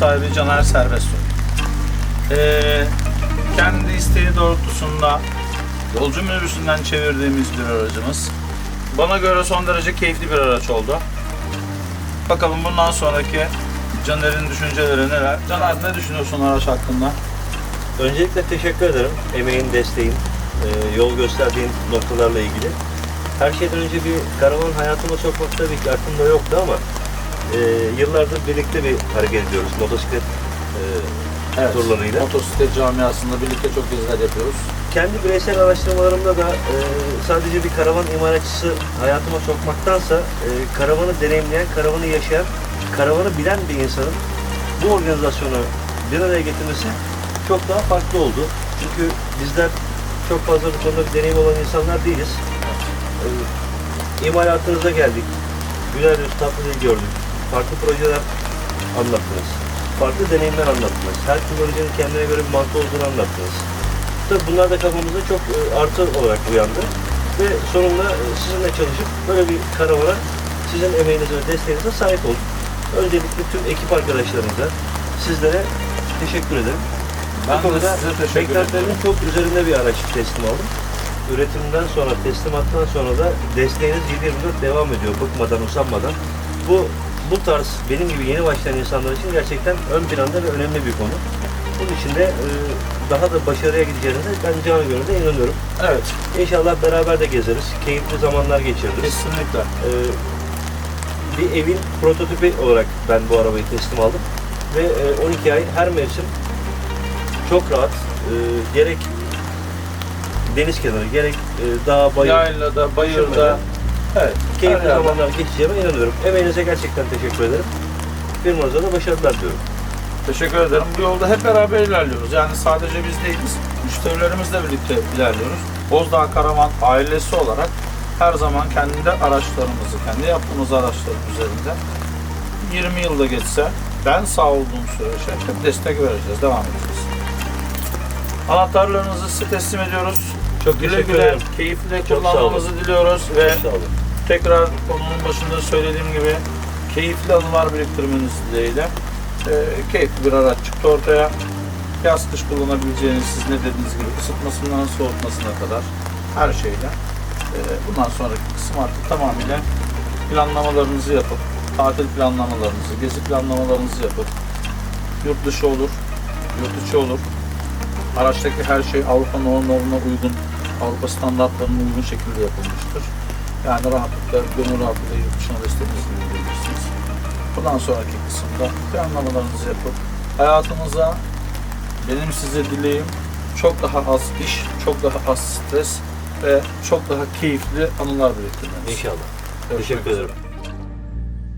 sahibi Caner Serbestsoy. Ee, kendi isteği doğrultusunda yolcu minibüsünden çevirdiğimiz bir aracımız. Bana göre son derece keyifli bir araç oldu. Bakalım bundan sonraki Caner'in düşünceleri neler? Caner ne düşünüyorsun araç hakkında? Öncelikle teşekkür ederim. Emeğin, desteğin, e, yol gösterdiğin noktalarla ilgili. Her şeyden önce bir karavan hayatıma sokmak tabii ki aklımda yoktu ama e, yıllardır birlikte bir hareket ediyoruz. Motosiklet e, turlarıyla. Motosiklet camiasında birlikte çok geziler yapıyoruz. Kendi bireysel araştırmalarımda da e, sadece bir karavan imalatçısı hayatıma sokmaktansa e, karavanı deneyimleyen, karavanı yaşayan, karavanı bilen bir insanın bu organizasyonu bir araya getirmesi çok daha farklı oldu. Çünkü bizler çok fazla bu konuda bir deneyim olan insanlar değiliz. E, imalatınıza geldik. Güler yüz, tatlı dil gördük. Farklı projeler anlattınız. Farklı deneyimler anlattınız. Her kullanıcının kendine göre bir mantığı olduğunu anlattınız. Tabii bunlar da kafamızda çok e, artı olarak uyandı. Ve sonunda e, sizinle çalışıp böyle bir karavana sizin emeğinize ve desteğinize sahip olduk. Öncelikle tüm ekip arkadaşlarımıza, sizlere teşekkür ederim. Ben Bu konuda de size teşekkür beklentilerimin çok üzerinde bir araç teslim aldım. Üretimden sonra, teslimattan sonra da desteğiniz 7-24 devam ediyor bıkmadan, usanmadan. Bu bu tarz benim gibi yeni başlayan insanlar için gerçekten ön planda ve önemli bir konu. Bunun için de e, daha da başarıya gideceğinize ben canı gönülden inanıyorum. Evet, İnşallah beraber de gezeriz, keyifli zamanlar geçiririz. kesinlikle. Ee, bir evin prototipi olarak ben bu arabayı teslim aldım. Ve e, 12 ay her mevsim çok rahat e, gerek deniz kenarı gerek e, dağ, bayır, Yaylada, bayırda, Şurada. Evet, keyifli yerde. zamanlar geçeceğime inanıyorum. Emeğinize gerçekten teşekkür ederim. Firmanıza da başarılar diliyorum. Teşekkür ederim. Bu yolda hep beraber ilerliyoruz. Yani sadece biz değiliz. Müşterilerimizle birlikte ilerliyoruz. Bozdağ Karavan ailesi olarak her zaman kendi araçlarımızı, kendi yaptığımız araçların üzerinde 20 yılda geçse ben sağ olduğum sürece hep destek vereceğiz, devam edeceğiz. Anahtarlarınızı size teslim ediyoruz. Çok Güle teşekkür güle, ederim. keyifle Çok kullanmanızı diliyoruz ve. Tekrar konunun başında söylediğim gibi keyifli anılar biriktirmeniz dileğiyle e, keyifli bir araç çıktı ortaya. Yaz kış kullanabileceğiniz siz ne dediğiniz gibi ısıtmasından soğutmasına kadar her şeyle. E, bundan sonraki kısım artık tamamıyla planlamalarınızı yapıp tatil planlamalarınızı, gezi planlamalarınızı yapıp yurt dışı olur, yurt içi olur. Araçtaki her şey Avrupa normlarına uygun, Avrupa standartlarına uygun şekilde yapılmıştır. Yani rahatlıkla, gönül rahatlığıyla yurt dışına desteğinizi verebilirsiniz. Bundan sonraki kısımda planlamalarınızı yapıp hayatınıza benim size dileğim çok daha az iş, çok daha az stres ve çok daha keyifli anılar biriktirmeniz. İnşallah. Görüşmek Teşekkür üzere. ederim.